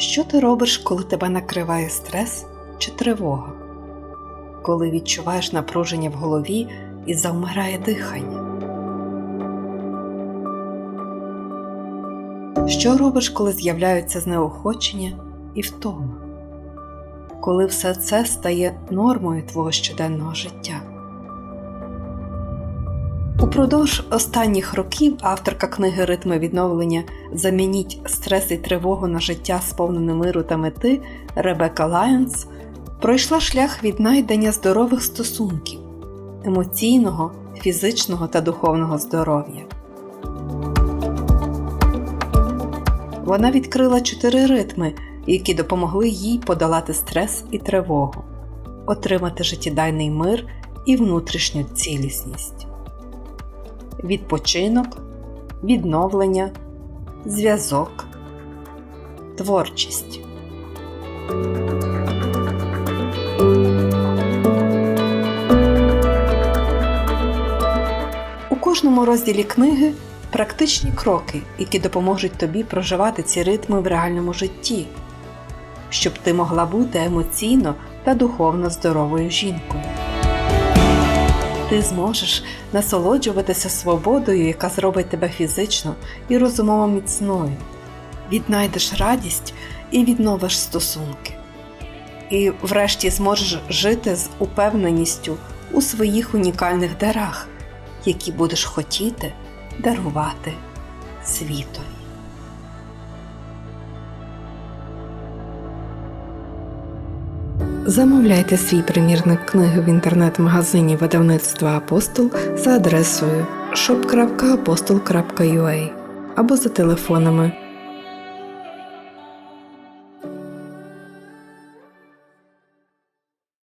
Що ти робиш, коли тебе накриває стрес чи тривога? Коли відчуваєш напруження в голові і завмирає дихання? Що робиш, коли з'являються знеохочення і втома? Коли все це стає нормою твого щоденного життя? Упродовж останніх років авторка книги Ритми відновлення Замініть стрес і тривогу на життя, сповнене миру та мети Ребека Лайонс пройшла шлях віднайдення здорових стосунків, емоційного, фізичного та духовного здоров'я. Вона відкрила чотири ритми, які допомогли їй подолати стрес і тривогу, отримати життєдайний мир і внутрішню цілісність відпочинок, відновлення, зв'язок, творчість. У кожному розділі книги практичні кроки, які допоможуть тобі проживати ці ритми в реальному житті, щоб ти могла бути емоційно та духовно здоровою жінкою ти зможеш насолоджуватися свободою, яка зробить тебе фізично і розумово міцною, віднайдеш радість і відновиш стосунки. І врешті зможеш жити з упевненістю у своїх унікальних дарах, які будеш хотіти дарувати світові. Замовляйте свій примірник книги в інтернет-магазині видавництва Апостол за адресою shop.apostol.ua або за телефонами